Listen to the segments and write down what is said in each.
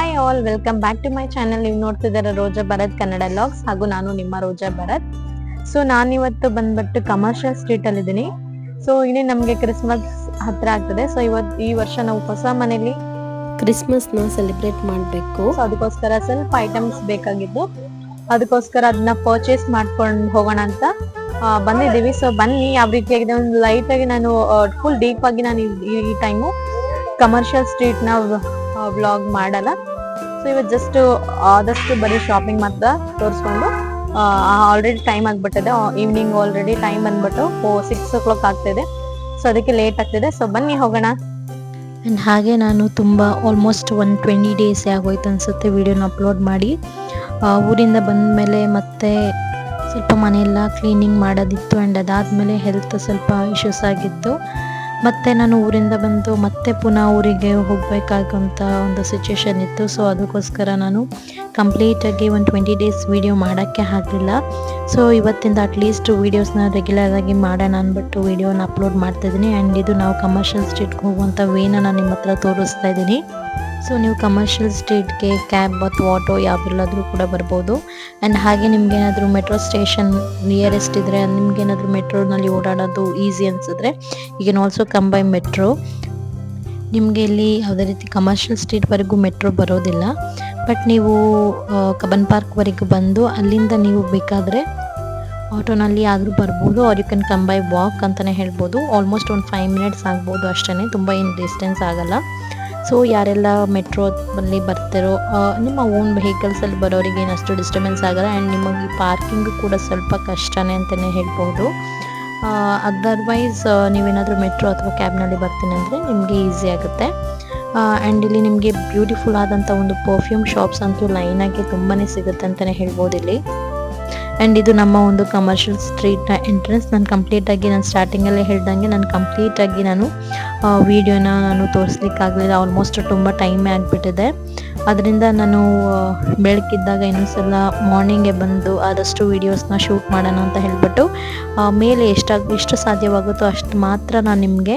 Hi all welcome back to my channel ನೀವು ನೋಡ್ತಿದ್ದಾರೆ ರೋಜಾ Bharat Kannada logs ಹಾಗೂ ನಾನು ನಿಮ್ಮ ರೋಜಾ ಭರತ್. ಸೊ ನಾನಿವತ್ತು ಬಂದ್ಬಿಟ್ಟು ಕಮರ್ಷಿಯಲ್ ಸ್ಟ್ರೀಟ್ ಅಲ್ಲಿ ಇದ್ದೀನಿ ಸೊ ಇನ್ನೇ ನಮಗೆ ಕ್ರಿಸ್ಮಸ್ ಹತ್ರ ಆಗ್ತದೆ. ಸೊ ಇವತ್ತು ಈ ವರ್ಷ ನಾವು ಹೊಸ ಮನೇಲಿ ನ ಸೆಲೆಬ್ರೇಟ್ ಮಾಡಬೇಕು. ಅದಕ್ಕೋಸ್ಕರ ಸ್ವಲ್ಪ ಐಟಮ್ಸ್ ಬೇಕಾಗಿದ್ದು. ಅದಕ್ಕೋಸ್ಕರ ಅದನ್ನ ಪರ್ಚೇಸ್ ಮಾಡ್ಕೊಂಡು ಹೋಗೋಣ ಅಂತ ಬಂದಿದ್ದೀವಿ. ಸೊ ಬನ್ನಿ ಯಾವ ರೀತಿಯಾಗಿದೆ ಒಂದು ಲೈಟ್ ಆಗಿ ನಾನು ಫುಲ್ ಡೀಪ್ ಆಗಿ ನಾನು ಈ- ಈ ಟೈಮು ಕಮರ್ಷಿಯಲ್ ಸ್ಟ್ರೀಟ್ನ ವ್ಲಾಗ್ ಮಾಡಲ್ಲ. ಸೊ ಇವತ್ತು ಜಸ್ಟ್ ಆದಷ್ಟು ಬರೀ ಶಾಪಿಂಗ್ ಮಾತ್ರ ತೋರಿಸ್ಕೊಂಡು ಆಲ್ರೆಡಿ ಟೈಮ್ ಆಗಿಬಿಟ್ಟಿದೆ. ಈವ್ನಿಂಗ್ ಆಲ್ರೆಡಿ ಟೈಮ್ ಬಂದ್ಬಿಟ್ಟು ಸಿಕ್ಸ್ ಓ ಕ್ಲಾಕ್ ಆಗ್ತಿದೆ. ಸೊ ಅದಕ್ಕೆ ಲೇಟ್ ಆಗ್ತಿದೆ. ಸೊ ಬನ್ನಿ ಹೋಗೋಣ. ಆ್ಯಂಡ್ ಹಾಗೆ ನಾನು ತುಂಬ ಆಲ್ಮೋಸ್ಟ್ ಒನ್ ಟ್ವೆಂಟಿ ಡೇಸ್ ಆಗೋಯ್ತು ಅನಿಸುತ್ತೆ ವಿಡಿಯೋನ ಅಪ್ಲೋಡ್ ಮಾಡಿ. ಊರಿಂದ ಬಂದ ಮೇಲೆ ಮತ್ತೆ ಸ್ವಲ್ಪ ಮನೆಯೆಲ್ಲ ಕ್ಲೀನಿಂಗ್ ಮಾಡೋದಿತ್ತು ಆ್ಯಂಡ್ ಅದಾದಮೇಲೆ ಹೆಲ್ತ್ ಸ್ವಲ್ಪ ಇಶ್ಯೂಸ್ ಆಗಿತ್ತು. ಮತ್ತೆ ನಾನು ಊರಿಂದ ಬಂದು ಮತ್ತೆ ಪುನಃ ಊರಿಗೆ ಹೋಗಬೇಕಾಗಂತ ಒಂದು ಸಿಚುವೇಶನ್ ಇತ್ತು. ಸೊ ಅದಕ್ಕೋಸ್ಕರ ನಾನು ಕಂಪ್ಲೀಟಾಗಿ ಒಂದು ಟ್ವೆಂಟಿ ಡೇಸ್ ವಿಡಿಯೋ ಮಾಡೋಕ್ಕೆ ಆಗಲಿಲ್ಲ. ಸೊ ಇವತ್ತಿಂದ ಅಟ್ಲೀಸ್ಟ್ ವೀಡಿಯೋಸ್ನ ರೆಗ್ಯುಲರ್ ಆಗಿ ಮಾಡೋಣ ಅಂದ್ಬಿಟ್ಟು ವೀಡಿಯೋನ ಅಪ್ಲೋಡ್ ಮಾಡ್ತಾಯಿದ್ದೀನಿ ಆ್ಯಂಡ್ ಇದು ನಾವು ಕಮರ್ಷಿಯಲ್ ಸ್ಟ್ರೀಟ್ಗೆ ಹೋಗುವಂಥ ವೇನ ನಾನು ನಿಮ್ಮ ಹತ್ರ ತೋರಿಸ್ತಾ ಇದ್ದೀನಿ. ಸೊ ನೀವು ಕಮರ್ಷಿಯಲ್ ಸ್ಟ್ರೀಟ್ಗೆ ಕ್ಯಾಬ್ ಅಥವಾ ಆಟೋ ಯಾವೆಲ್ಲಾದರೂ ಕೂಡ ಬರ್ಬೋದು. ಆ್ಯಂಡ್ ಹಾಗೆ ನಿಮ್ಗೇನಾದರೂ ಮೆಟ್ರೋ ಸ್ಟೇಷನ್ ನಿಯರೆಸ್ಟ್ ಇದ್ದರೆ ನಿಮ್ಗೇನಾದರೂ ಮೆಟ್ರೋನಲ್ಲಿ ಓಡಾಡೋದು ಈಸಿ ಅನಿಸಿದ್ರೆ you can also come by metro ನಿಮಗೆ ಇಲ್ಲಿ ಯಾವುದೇ ರೀತಿ ಕಮರ್ಷಿಯಲ್ ಸ್ಟ್ರೀಟ್ವರೆಗೂ ಮೆಟ್ರೋ ಬರೋದಿಲ್ಲ. ಬಟ್ ನೀವು ಕಬನ್ ಪಾರ್ಕ್ವರೆಗೂ ಬಂದು ಅಲ್ಲಿಂದ ನೀವು ಬೇಕಾದರೆ ಆಟೋನಲ್ಲಿ ಆದರೂ ಬರ್ಬೋದು or you can come by walk ಅಂತಲೇ ಹೇಳ್ಬೋದು. ಆಲ್ಮೋಸ್ಟ್ ಒಂದು ಫೈವ್ ಮಿನಿಟ್ಸ್ ಆಗ್ಬೋದು ಅಷ್ಟೇ ತುಂಬ ಏನು ಡಿಸ್ಟೆನ್ಸ್ ಆಗಲ್ಲ. ಸೊ ಯಾರೆಲ್ಲ ಮೆಟ್ರೋ ಅಲ್ಲಿ ಬರ್ತಿರೋ ನಿಮ್ಮ ಓನ್ ವೆಹಿಕಲ್ಸಲ್ಲಿ ಬರೋರಿಗೆ ಏನಷ್ಟು ಡಿಸ್ಟರ್ಬೆನ್ಸ್ ಆಗಲ್ಲ ಆ್ಯಂಡ್ ನಿಮಗೆ ಪಾರ್ಕಿಂಗ್ ಕೂಡ ಸ್ವಲ್ಪ ಕಷ್ಟನೇ ಅಂತಲೇ ಹೇಳ್ಬೋದು. ಅದರ್ವೈಸ್ ನೀವೇನಾದರೂ ಮೆಟ್ರೋ ಅಥವಾ ಕ್ಯಾಬ್ನಲ್ಲಿ ಬರ್ತೀನಿ ಅಂದರೆ ನಿಮಗೆ ಈಸಿ ಆಗುತ್ತೆ. ಆ್ಯಂಡ್ ಇಲ್ಲಿ ನಿಮಗೆ ಬ್ಯೂಟಿಫುಲ್ ಆದಂಥ ಒಂದು ಪರ್ಫ್ಯೂಮ್ ಶಾಪ್ಸ್ ಅಂತೂ ಲೈನಾಗಿ ತುಂಬಾ ಸಿಗುತ್ತೆ ಅಂತಲೇ ಹೇಳ್ಬೋದು ಇಲ್ಲಿ. ಆ್ಯಂಡ್ ಇದು ನಮ್ಮ ಒಂದು ಕಮರ್ಷಿಯಲ್ ಸ್ಟ್ರೀಟ್ನ ಎಂಟ್ರೆನ್ಸ್ ನಾನು ಕಂಪ್ಲೀಟಾಗಿ ನಾನು ಸ್ಟಾರ್ಟಿಂಗಲ್ಲೇ ಹೇಳ್ದಂಗೆ ನಾನು ಕಂಪ್ಲೀಟಾಗಿ ನಾನು ವೀಡಿಯೋನ ನಾನು ತೋರಿಸ್ಲಿಕ್ಕಾಗಲಿಲ್ಲ. ಆಲ್ಮೋಸ್ಟ್ ತುಂಬ ಟೈಮೇ ಆಗಿಬಿಟ್ಟಿದೆ. ಅದರಿಂದ ನಾನು ಬೆಳಕಿದ್ದಾಗ ಇನ್ನೊಂದ್ಸಲ ಮಾರ್ನಿಂಗೇ ಬಂದು ಆದಷ್ಟು ವೀಡಿಯೋಸ್ನ ಶೂಟ್ ಮಾಡೋಣ ಅಂತ ಹೇಳ್ಬಿಟ್ಟು ಮೇಲೆ ಎಷ್ಟಾಗ, ಎಷ್ಟು ಸಾಧ್ಯವಾಗುತ್ತೋ ಅಷ್ಟು ಮಾತ್ರ ನಾನು ನಿಮಗೆ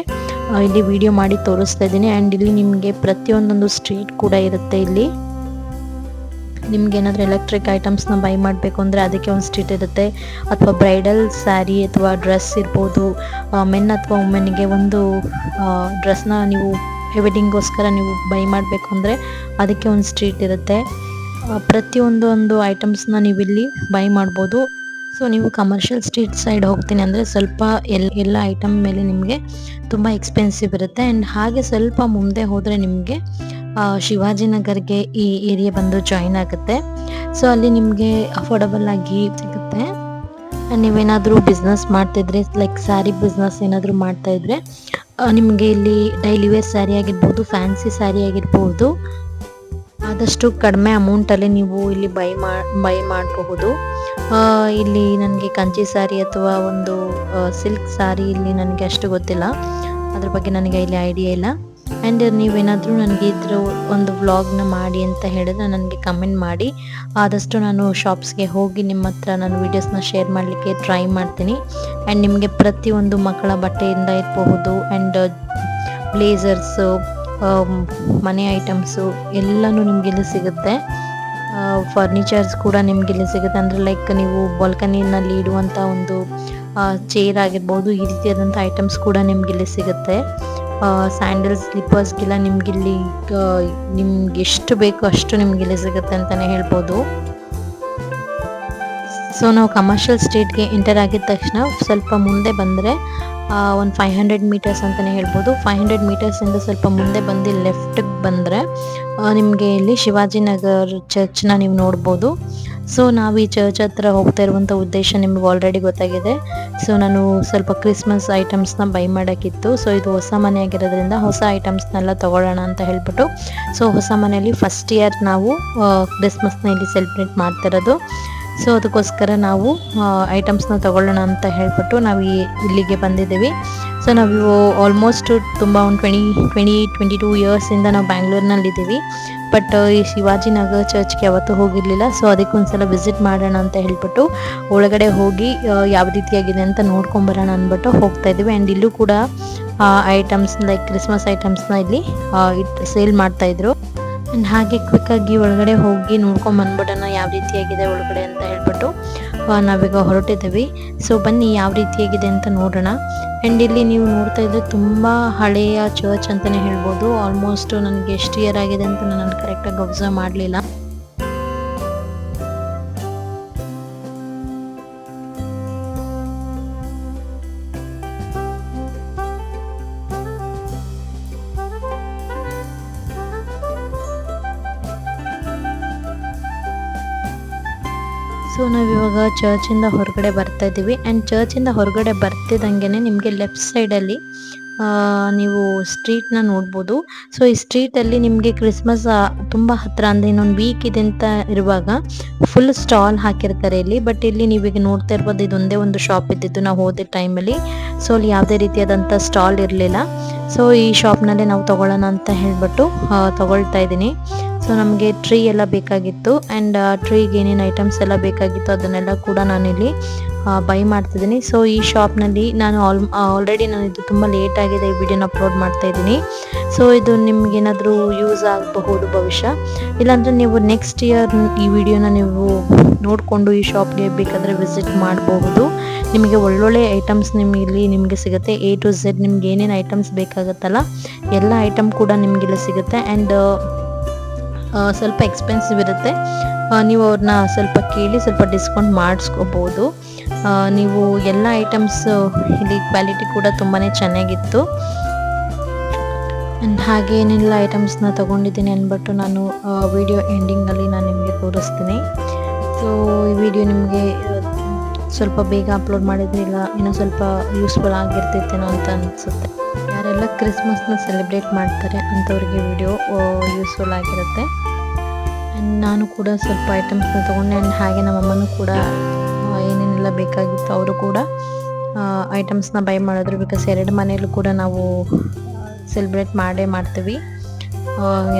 ಇಲ್ಲಿ ವಿಡಿಯೋ ಮಾಡಿ ತೋರಿಸ್ತಾ ಇದ್ದೀನಿ. ಆ್ಯಂಡ್ ಇಲ್ಲಿ ನಿಮಗೆ ಪ್ರತಿಯೊಂದೊಂದು ಸ್ಟ್ರೀಟ್ ಕೂಡ ಇರುತ್ತೆ ಇಲ್ಲಿ. ನಿಮ್ಗೆ ಎಲೆಕ್ಟ್ರಿಕ್ ಐಟಮ್ಸ್ನ ಬೈ ಮಾಡಬೇಕು ಅಂದರೆ ಅದಕ್ಕೆ ಒಂದು ಸ್ಟ್ರೀಟ್ ಇರುತ್ತೆ. ಅಥವಾ ಬ್ರೈಡಲ್ ಸ್ಯಾರಿ ಅಥವಾ ಡ್ರೆಸ್ ಇರ್ಬೋದು. ಮೆನ್ ಅಥವಾ ವುಮೆನ್ಗೆ ಒಂದು ಡ್ರೆಸ್ನ ನೀವು ವೆಡ್ಡಿಂಗೋಸ್ಕರ ನೀವು ಬೈ ಮಾಡಬೇಕು ಅಂದರೆ ಅದಕ್ಕೆ ಒಂದು ಸ್ಟ್ರೀಟ್ ಇರುತ್ತೆ. ಪ್ರತಿಯೊಂದು ಒಂದು ಐಟಮ್ಸ್ನ ನೀವು ಇಲ್ಲಿ ಬೈ ಮಾಡ್ಬೋದು. ಸೊ ನೀವು ಕಮರ್ಷಿಯಲ್ ಸ್ಟ್ರೀಟ್ ಸೈಡ್ ಹೋಗ್ತೀನಿ ಅಂದರೆ ಸ್ವಲ್ಪ ಎಲ್, ಎಲ್ಲ ಐಟಮ್ ಮೇಲೆ ನಿಮಗೆ ತುಂಬ ಎಕ್ಸ್ಪೆನ್ಸಿವ್ ಇರುತ್ತೆ. ಆ್ಯಂಡ್ ಹಾಗೆ ಸ್ವಲ್ಪ ಮುಂದೆ ಹೋದರೆ ನಿಮಗೆ ಶಿವಾಜಿನಗರ್ಗೆ ಈ ಏರಿಯಾ ಬಂದು ಜಾಯಿನ್ ಆಗುತ್ತೆ. ಸೊ ಅಲ್ಲಿ ನಿಮಗೆ ಅಫೋರ್ಡಬಲ್ ಆಗಿ ಸಿಗುತ್ತೆ. ನೀವೇನಾದರೂ ಬಿಸ್ನೆಸ್ ಮಾಡ್ತಿದ್ರೆ ಲೈಕ್ ಸ್ಯಾರಿ ಬಿಸ್ನೆಸ್ ಏನಾದರೂ ಮಾಡ್ತಾ ಇದ್ರೆ ಆ, ನಿಮಗೆ ಇಲ್ಲಿ ಡೈಲಿ ವೇರ್ ಸ್ಯಾರಿ ಆಗಿರ್ಬೋದು ಫ್ಯಾನ್ಸಿ ಸ್ಯಾರಿ ಆಗಿರ್ಬೋದು ಆದಷ್ಟು ಕಡಿಮೆ ಅಮೌಂಟಲ್ಲಿ ನೀವು ಇಲ್ಲಿ ಬೈ ಮಾ ಬೈ ಮಾಡಬಹುದು. ಇಲ್ಲಿ ನನಗೆ ಕಂಚಿ ಸ್ಯಾರಿ ಅಥವಾ ಒಂದು ಸಿಲ್ಕ್ ಸ್ಯಾರಿ ಇಲ್ಲಿ ನನಗೆ ಅಷ್ಟು ಗೊತ್ತಿಲ್ಲ. ಅದ್ರ ಬಗ್ಗೆ ನನಗೆ ಇಲ್ಲಿ ಐಡಿಯಾ ಇಲ್ಲ. ಆ್ಯಂಡ್ ನೀವೇನಾದರೂ ನನಗೆ ಇದ್ರ ಒಂದು ವ್ಲಾಗ್ನ ಮಾಡಿ ಅಂತ ಹೇಳಿದ್ರೆ ನನಗೆ ಕಮೆಂಟ್ ಮಾಡಿ. ಆದಷ್ಟು ನಾನು ಶಾಪ್ಸ್ಗೆ ಹೋಗಿ ನಿಮ್ಮ ಹತ್ರ ನಾನು ವೀಡಿಯೋಸ್ನ ಶೇರ್ ಮಾಡಲಿಕ್ಕೆ ಟ್ರೈ ಮಾಡ್ತೀನಿ. ಆ್ಯಂಡ್ ನಿಮಗೆ ಪ್ರತಿಯೊಂದು ಮಕ್ಕಳ ಬಟ್ಟೆಯಿಂದ ಇರಬಹುದು ಆ್ಯಂಡ್ ಬ್ಲೇಸರ್ಸು ಮನೆ ಐಟಮ್ಸು ಎಲ್ಲನೂ ನಿಮ್ಗೆ ಇಲ್ಲಿ ಸಿಗುತ್ತೆ ಫರ್ನಿಚರ್ಸ್ ಕೂಡ ನಿಮ್ಗೆ ಇಲ್ಲಿ ಸಿಗುತ್ತೆ. ಅಂದರೆ ಲೈಕ್ ನೀವು ಬಾಲ್ಕನಿನಲ್ಲಿ ಇಡುವಂಥ ಒಂದು ಚೇರ್ ಆಗಿರ್ಬೋದು ಈ ರೀತಿಯಾದಂಥ ಐಟಮ್ಸ್ ಕೂಡ ನಿಮ್ಗೆ ಇಲ್ಲಿ ಸಿಗುತ್ತೆ. ಸ್ಯಾಂಡಲ್ ಸ್ಲಿಪ್ಪರ್ಸ್ಗೆಲ್ಲ ನಿಮ್ಗಿಲ್ಲಿ ನಿಮ್ಗೆ ಎಷ್ಟು ಬೇಕು ಅಷ್ಟು ನಿಮ್ಗೆ ಇಲ್ಲಿ ಸಿಗುತ್ತೆ ಅಂತಲೇ ಹೇಳ್ಬೋದು. ಸೊ ನಾವು ಕಮರ್ಷಿಯಲ್ ಸ್ಟ್ರೀಟ್ಗೆ ಎಂಟರ್ ಆಗಿದ ತಕ್ಷಣ ಸ್ವಲ್ಪ ಮುಂದೆ ಬಂದರೆ ಒಂದು ಫೈವ್ ಹಂಡ್ರೆಡ್ ಮೀಟರ್ಸ್ ಅಂತಲೇ ಹೇಳ್ಬೋದು. ಫೈವ್ ಹಂಡ್ರೆಡ್ ಮೀಟರ್ಸಿಂದ ಸ್ವಲ್ಪ ಮುಂದೆ ಬಂದು ಲೆಫ್ಟಿಗೆ ಬಂದರೆ ನಿಮಗೆ ಇಲ್ಲಿ ಶಿವಾಜಿನಗರ್ ಚರ್ಚ್ನ ನೀವು ನೋಡ್ಬೋದು. ಸೊ ನಾವು ಈ ಚರ್ಚ್ ಹತ್ರ ಹೋಗ್ತಾ ಇರುವಂಥ ಉದ್ದೇಶ ನಿಮ್ಗೆ ಆಲ್ರೆಡಿ ಗೊತ್ತಾಗಿದೆ. ಸೊ ನಾನು ಸ್ವಲ್ಪ ಕ್ರಿಸ್ಮಸ್ ಐಟಮ್ಸ್ನ ಬೈ ಮಾಡೋಕ್ಕಿತ್ತು. ಸೊ ಇದು ಹೊಸ ಮನೆ ಆಗಿರೋದ್ರಿಂದ ಹೊಸ ಐಟಮ್ಸ್ನೆಲ್ಲ ತೊಗೊಳ್ಳೋಣ ಅಂತ ಹೇಳ್ಬಿಟ್ಟು. ಸೊ ಹೊಸ ಮನೆಯಲ್ಲಿ ಫಸ್ಟ್ ಇಯರ್ ನಾವು ಕ್ರಿಸ್ಮಸ್ನ ಇಲ್ಲಿ ಸೆಲೆಬ್ರೇಟ್ ಮಾಡ್ತಿರೋದು ಸೊ ಅದಕ್ಕೋಸ್ಕರ ನಾವು ಐಟಮ್ಸ್ನ ತಗೊಳ್ಳೋಣ ಅಂತ ಹೇಳ್ಬಿಟ್ಟು ನಾವು ಇಲ್ಲಿಗೆ ಬಂದಿದ್ದೀವಿ. ಸೊ ನಾವು ಆಲ್ಮೋಸ್ಟ್ ತುಂಬ ಒಂದು ಟ್ವೆಂಟಿ ಟ್ವೆಂಟಿ ಟ್ವೆಂಟಿ ಟೂ ಇಯರ್ಸಿಂದ ನಾವು ಬ್ಯಾಂಗ್ಳೂರ್ನಲ್ಲಿದ್ದೀವಿ. ಬಟ್ ಈ ಶಿವಾಜಿನಗರ್ ಚರ್ಚ್ಗೆ ಯಾವತ್ತೂ ಹೋಗಿರಲಿಲ್ಲ. ಸೊ ಅದಕ್ಕೊಂದ್ಸಲ ವಿಸಿಟ್ ಮಾಡೋಣ ಅಂತ ಹೇಳ್ಬಿಟ್ಟು ಒಳಗಡೆ ಹೋಗಿ ಯಾವ ರೀತಿಯಾಗಿದೆ ಅಂತ ನೋಡ್ಕೊಂಬರೋಣ ಅಂದ್ಬಿಟ್ಟು ಹೋಗ್ತಾ ಇದ್ದೀವಿ. ಆ್ಯಂಡ್ ಇಲ್ಲೂ ಕೂಡ ಐಟಮ್ಸ್ ಲೈಕ್ ಕ್ರಿಸ್ಮಸ್ ಐಟಮ್ಸ್ನ ಇಲ್ಲಿ ಸೇಲ್ ಮಾಡ್ತಾಯಿದ್ರು ಆ್ಯಂಡ್ ಹಾಗೆ ಕ್ವಿಕ್ಕಾಗಿ ಒಳಗಡೆ ಹೋಗಿ ನೋಡ್ಕೊಂಡ್ ಯಾವ ರೀತಿಯಾಗಿದೆ ಒಳಗಡೆ ಅಂತ ಹೇಳ್ಬಿಟ್ಟು ನಾವೀಗ ಹೊರಟಿದ್ದೀವಿ. ಸೊ ಬನ್ನಿ ಯಾವ ರೀತಿಯಾಗಿದೆ ಅಂತ ನೋಡೋಣ. ಆ್ಯಂಡ್ ಇಲ್ಲಿ ನೀವು ನೋಡ್ತಾ ಇದ್ರೆ ತುಂಬ ಹಳೆಯ ಚರ್ಚ್ ಅಂತಲೇ ಹೇಳ್ಬೋದು. ಆಲ್ಮೋಸ್ಟ್ ನನಗೆ ಎಷ್ಟು ಇಯರ್ ಆಗಿದೆ ಅಂತ ನಾನು ಕರೆಕ್ಟಾಗಿ ಅಬ್ಸರ್ವ್ ಮಾಡಲಿಲ್ಲ. ಸೊ ನಾವಿವಾಗ ಚರ್ಚಿಂದ ಹೊರಗಡೆ ಬರ್ತಾ ಇದ್ದೀವಿ. ಆ್ಯಂಡ್ ಚರ್ಚಿಂದ ಹೊರಗಡೆ ಬರ್ತಿದ್ದಂಗೆ ನಿಮಗೆ ಲೆಫ್ಟ್ ಸೈಡಲ್ಲಿ ನೀವು ಸ್ಟ್ರೀಟ್ನ ನೋಡ್ಬೋದು. ಸೊ ಈ ಸ್ಟ್ರೀಟಲ್ಲಿ ನಿಮಗೆ ಕ್ರಿಸ್ಮಸ್ ತುಂಬ ಹತ್ರ ಅಂದರೆ ಇನ್ನೊಂದು ವೀಕ್ ಇದೆ ಅಂತ ಇರುವಾಗ ಫುಲ್ ಸ್ಟಾಲ್ ಹಾಕಿರ್ತಾರೆ ಇಲ್ಲಿ. ಬಟ್ ಇಲ್ಲಿ ನೀವೀಗ ನೋಡ್ತಾ ಇರ್ಬೋದು, ಇದೊಂದೇ ಒಂದು ಶಾಪ್ ಇದ್ದಿದ್ದು ನಾವು ಹೋದ ಟೈಮಲ್ಲಿ ಸೊ ಅಲ್ಲಿ ಯಾವುದೇ ರೀತಿಯಾದಂಥ ಸ್ಟಾಲ್ ಇರಲಿಲ್ಲ. ಸೊ ಈ ಶಾಪ್ನಲ್ಲೇ ನಾವು ತಗೊಳ್ಳೋಣ ಅಂತ ಹೇಳ್ಬಿಟ್ಟು ತಗೊಳ್ತಾ ಇದ್ದೀನಿ. ಸೊ ನಮಗೆ ಟ್ರೀ ಎಲ್ಲ ಬೇಕಾಗಿತ್ತು. ಆ್ಯಂಡ್ ಟ್ರೀಗೆ ಏನೇನು ಐಟಮ್ಸ್ ಎಲ್ಲ ಬೇಕಾಗಿತ್ತು ಅದನ್ನೆಲ್ಲ ಕೂಡ ನಾನಿಲ್ಲಿ ಬೈ ಮಾಡ್ತಿದ್ದೀನಿ. ಸೊ ಈ ಶಾಪ್ನಲ್ಲಿ ನಾನು ಆಲ್ ಆಲ್ರೆಡಿ ನಾನು ಇದು ತುಂಬ ಲೇಟ್ ಆಗಿದೆ ಈ ವಿಡಿಯೋನ ಅಪ್ಲೋಡ್ ಮಾಡ್ತಾ ಇದ್ದೀನಿ. ಸೊ ಇದು ನಿಮ್ಗೇನಾದರೂ ಯೂಸ್ ಆಗಬಹುದು ಭವಿಷ್ಯ. ಇಲ್ಲಾಂದರೆ ನೀವು ನೆಕ್ಸ್ಟ್ ಇಯರ್ ಈ ವಿಡಿಯೋನ ನೀವು ನೋಡಿಕೊಂಡು ಈ ಶಾಪ್ಗೆ ಬೇಕಾದರೆ ವಿಸಿಟ್ ಮಾಡಬಹುದು. ನಿಮಗೆ ಒಳ್ಳೊಳ್ಳೆ ಐಟಮ್ಸ್ ನಿಮಗೆ ಇಲ್ಲಿ ನಿಮಗೆ ಸಿಗುತ್ತೆ. ಎ ಟು ಝೆಡ್ ನಿಮ್ಗೆ ಏನೇನು ಐಟಮ್ಸ್ ಬೇಕಾಗುತ್ತಲ್ಲ, ಎಲ್ಲ ಐಟಮ್ ಕೂಡ ನಿಮಗಿಲ್ಲಿ ಸಿಗುತ್ತೆ. ಆ್ಯಂಡ್ ಸ್ವಲ್ಪ ಎಕ್ಸ್ಪೆನ್ಸಿವ್ ಇರುತ್ತೆ. ನೀವು ಅವ್ರನ್ನ ಸ್ವಲ್ಪ ಕೇಳಿ, ಸ್ವಲ್ಪ ಡಿಸ್ಕೌಂಟ್ ಮಾಡಿಸ್ಕೋಬೋದು. ನೀವು ಎಲ್ಲ ಐಟಮ್ಸ್ ಇಲ್ಲಿ ಕ್ವಾಲಿಟಿ ಕೂಡ ತುಂಬಾ ಚೆನ್ನಾಗಿತ್ತು. ಆ್ಯಂಡ್ ಹಾಗೆ ಏನೆಲ್ಲ ಐಟಮ್ಸ್ನ ತೊಗೊಂಡಿದ್ದೀನಿ ಅಂದ್ಬಿಟ್ಟು ನಾನು ವಿಡಿಯೋ ಎಂಡಿಂಗಲ್ಲಿ ನಾನು ನಿಮಗೆ ತೋರಿಸ್ತೀನಿ. ಸೊ ಈ ವಿಡಿಯೋ ನಿಮಗೆ ಸ್ವಲ್ಪ ಬೇಗ ಅಪ್ಲೋಡ್ ಮಾಡಿದ್ರೆ ಇಲ್ಲ ಇನ್ನೂ ಸ್ವಲ್ಪ ಯೂಸ್ಫುಲ್ ಆಗಿರ್ತಿತ್ತೇನೋ ಅಂತ ಅನಿಸುತ್ತೆ. ಯಾರೆಲ್ಲ ಕ್ರಿಸ್ಮಸ್ನ ಸೆಲೆಬ್ರೇಟ್ ಮಾಡ್ತಾರೆ ಅಂಥವ್ರಿಗೆ ವಿಡಿಯೋ ಯೂಸ್ಫುಲ್ ಆಗಿರುತ್ತೆ. ನಾನು ಕೂಡ ಸ್ವಲ್ಪ ಐಟಮ್ಸ್ನ ತೊಗೊಂಡೆ ಆ್ಯಂಡ್ ಹಾಗೆ ನಮ್ಮಮ್ಮನೂ ಕೂಡ ಏನೇನೆಲ್ಲ ಬೇಕಾಗಿತ್ತು ಅವರು ಕೂಡ ಐಟಮ್ಸ್ನ ಬೈ ಮಾಡಿದ್ರು ಬಿಕಾಸ್ ಎರಡು ಮನೆಯಲ್ಲೂ ಕೂಡ ನಾವು ಸೆಲೆಬ್ರೇಟ್ ಮಾಡೇ ಮಾಡ್ತೀವಿ.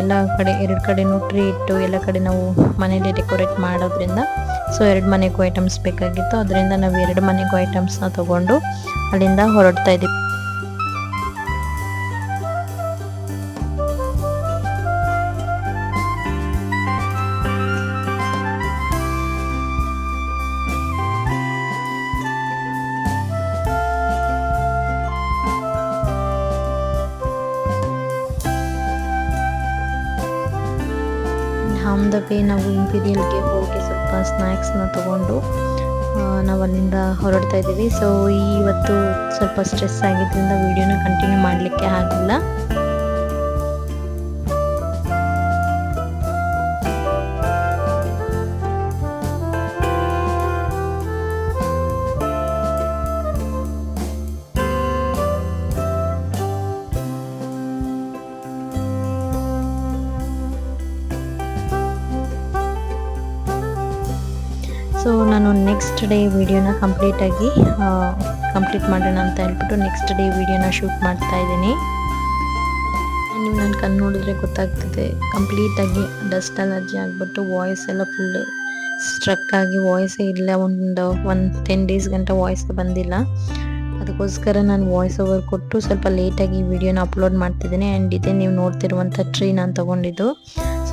ಎಲ್ಲ ಕಡೆ, ಎರಡು ಕಡೆನೂ ಟ್ರೀ ಇಟ್ಟು ಎಲ್ಲ ಕಡೆ ನಾವು ಮನೇಲಿ ಡೆಕೋರೇಟ್ ಮಾಡೋದ್ರಿಂದ ಸೊ ಎರಡು ಮನೆಗೂ ಐಟಮ್ಸ್ ಬೇಕಾಗಿತ್ತು. ಅದರಿಂದ ನಾವು ಎರಡು ಮನೆಗೂ ಐಟಮ್ಸ್ನ ತಗೊಂಡು ಅಲ್ಲಿಂದ ಹೊರಡ್ತಾ ಇದ್ದೀವಿ. ದ ವೇ ನಾವು ಇಂಪೀರಿಯಲ್ಗೆ ಹೋಗಿ ಸ್ವಲ್ಪ ಸ್ನ್ಯಾಕ್ಸ್ನ ತೊಗೊಂಡು ನಾವು ಅಲ್ಲಿಂದ ಹೊರಡ್ತಾ ಇದ್ದೀವಿ. ಸೊ ಇವತ್ತು ಸ್ವಲ್ಪ ಸ್ಟ್ರೆಸ್ ಆಗಿದ್ದರಿಂದ ವೀಡಿಯೋನ ಕಂಟಿನ್ಯೂ ಮಾಡಲಿಕ್ಕೆ ಆಗಿಲ್ಲ. ಸೊ ನಾನು ನೆಕ್ಸ್ಟ್ ಡೇ ವಿಡಿಯೋನ ಕಂಪ್ಲೀಟಾಗಿ ಕಂಪ್ಲೀಟ್ ಮಾಡೋಣ ಅಂತ ಹೇಳ್ಬಿಟ್ಟು ನೆಕ್ಸ್ಟ್ ಡೇ ವಿಡಿಯೋನ ಶೂಟ್ ಮಾಡ್ತಾ ಇದ್ದೀನಿ. ನೀವು ನನ್ನ ಕಣ್ಣು ನೋಡಿದ್ರೆ ಗೊತ್ತಾಗ್ತದೆ. ಕಂಪ್ಲೀಟಾಗಿ ಡಸ್ಟ್ ಅಲರ್ಜಿ ಆಗಿಬಿಟ್ಟು ವಾಯ್ಸ್ ಎಲ್ಲ ಫುಲ್ ಸ್ಟ್ರಕ್ ಆಗಿ ವಾಯ್ಸೇ ಇಲ್ಲ. ಒಂದು ಒನ್ ಟೆನ್ ಡೇಸ್ ಗಂಟ ವಾಯ್ಸ್ ಬಂದಿಲ್ಲ. ಅದಕ್ಕೋಸ್ಕರ ನಾನು ವಾಯ್ಸ್ ಓವರ್ ಕೊಟ್ಟು ಸ್ವಲ್ಪ ಲೇಟಾಗಿ ವಿಡಿಯೋನ ಅಪ್ಲೋಡ್ ಮಾಡ್ತಿದ್ದೀನಿ. ಆ್ಯಂಡ್ ಇದೇ ನೀವು ನೋಡ್ತಿರುವಂಥ ಟ್ರೀ ನಾನು ತೊಗೊಂಡಿದ್ದು.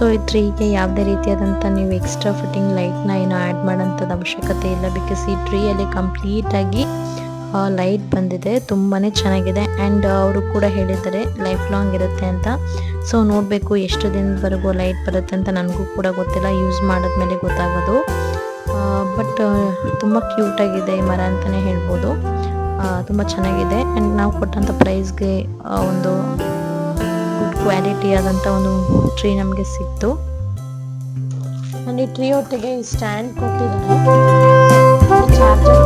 ಸೊ ಈ ಟ್ರೀಗೆ ಯಾವುದೇ ರೀತಿಯಾದಂಥ ನೀವು ಎಕ್ಸ್ಟ್ರಾ ಫಿಟ್ಟಿಂಗ್ ಲೈಟ್ನ ಏನೋ ಆ್ಯಡ್ ಮಾಡೋಂಥದ್ದು ಅವಶ್ಯಕತೆ ಇಲ್ಲ ಬಿಕಾಸ್ ಈ ಟ್ರೀಯಲ್ಲಿ ಕಂಪ್ಲೀಟಾಗಿ ಲೈಟ್ ಬಂದಿದೆ. ತುಂಬಾ ಚೆನ್ನಾಗಿದೆ ಆ್ಯಂಡ್ ಅವರು ಕೂಡ ಹೇಳಿದ್ದಾರೆ ಲೈಫ್ ಲಾಂಗ್ ಇರುತ್ತೆ ಅಂತ. ಸೊ ನೋಡಬೇಕು ಎಷ್ಟು ದಿನದವರೆಗೂ ಲೈಟ್ ಬರುತ್ತೆ ಅಂತ ನನಗೂ ಕೂಡ ಗೊತ್ತಿಲ್ಲ. ಯೂಸ್ ಮಾಡಿದ್ಮೇಲೆ ಗೊತ್ತಾಗೋದು. ಬಟ್ ತುಂಬ ಕ್ಯೂಟಾಗಿದೆ ಈ ಮರ ಅಂತಲೇ ಹೇಳ್ಬೋದು. ತುಂಬ ಚೆನ್ನಾಗಿದೆ ಆ್ಯಂಡ್ ನಾವು ಕೊಟ್ಟಂಥ ಪ್ರೈಸ್ಗೆ ಒಂದು ಕ್ವಾಲಿಟಿ ಆದಂಥ ಒಂದು ಟ್ರೀ ನಮಗೆ ಸಿಕ್ತು. ಈ ಟ್ರೀ ಒಟ್ಟಿಗೆ ಸ್ಟ್ಯಾಂಡ್ ಕೊಟ್ಟಿದ್ದಾರೆ. ಚಾರ್ಜರ್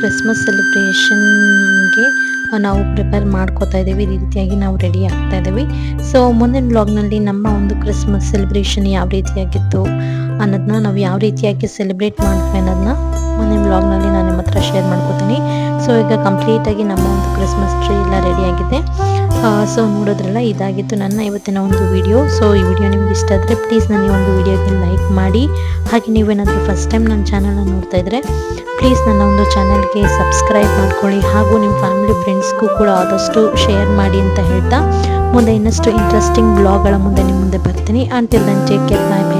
ಕ್ರಿಸ್ಮಸ್ ಸೆಲೆಬ್ರೇಷನ್ಗೆ ನಾವು ಪ್ರಿಪೇರ್ ಮಾಡ್ಕೋತಾ ಇದ್ದೀವಿ. ಈ ರೀತಿಯಾಗಿ ನಾವು ರೆಡಿ ಆಗ್ತಾ ಇದ್ದೀವಿ. ಸೊ ಮುಂದಿನ ಬ್ಲಾಗ್ನಲ್ಲಿ ನಮ್ಮ ಒಂದು ಕ್ರಿಸ್ಮಸ್ ಸೆಲೆಬ್ರೇಷನ್ ಯಾವ ರೀತಿಯಾಗಿತ್ತು ಅನ್ನೋದನ್ನ ನಾವು ಯಾವ ರೀತಿಯಾಗಿ ಸೆಲೆಬ್ರೇಟ್ ಮಾಡ್ತೀವಿ ಅನ್ನೋದನ್ನ ಮುಂದಿನ ಬ್ಲಾಗ್ನಲ್ಲಿ ನಾನು ನಿಮ್ಮ ಹತ್ರ ಶೇರ್ ಮಾಡ್ಕೋತೀನಿ. ಸೊ ಈಗ ಕಂಪ್ಲೀಟಾಗಿ ನಮ್ಮ ಒಂದು ಕ್ರಿಸ್ಮಸ್ ಟ್ರೀ ಎಲ್ಲ ರೆಡಿ ಸೊ ನೋಡೋದ್ರಲ್ಲ ಇದಾಗಿತ್ತು ನನ್ನ ಇವತ್ತಿನ ಒಂದು ವಿಡಿಯೋ ಸೊ ಈ ವಿಡಿಯೋ ನಿಮ್ಗೆ ಇಷ್ಟ ಆದರೆ ಪ್ಲೀಸ್ ನನಗೆ ಒಂದು ವಿಡಿಯೋಗೆ ಲೈಕ್ ಮಾಡಿ. ಹಾಗೆ ನೀವೇನಾದರೂ ಫಸ್ಟ್ ಟೈಮ್ ನನ್ನ ಚಾನಲ್ನ ನೋಡ್ತಾ ಇದ್ರೆ ಪ್ಲೀಸ್ ನನ್ನ ಒಂದು ಚಾನಲ್ಗೆ ಸಬ್ಸ್ಕ್ರೈಬ್ ಮಾಡ್ಕೊಳ್ಳಿ. ಹಾಗೂ ನಿಮ್ಮ ಫ್ಯಾಮಿಲಿ ಫ್ರೆಂಡ್ಸ್ಗೂ ಕೂಡ ಆದಷ್ಟು ಶೇರ್ ಮಾಡಿ ಅಂತ ಹೇಳ್ತಾ ಮುಂದೆ ಇನ್ನಷ್ಟು ಇಂಟ್ರೆಸ್ಟಿಂಗ್ ಬ್ಲಾಗ್ಗಳ ಮುಂದೆ ನಿಮ್ಮ ಮುಂದೆ ಬರ್ತೀನಿ. Until then take care bye bye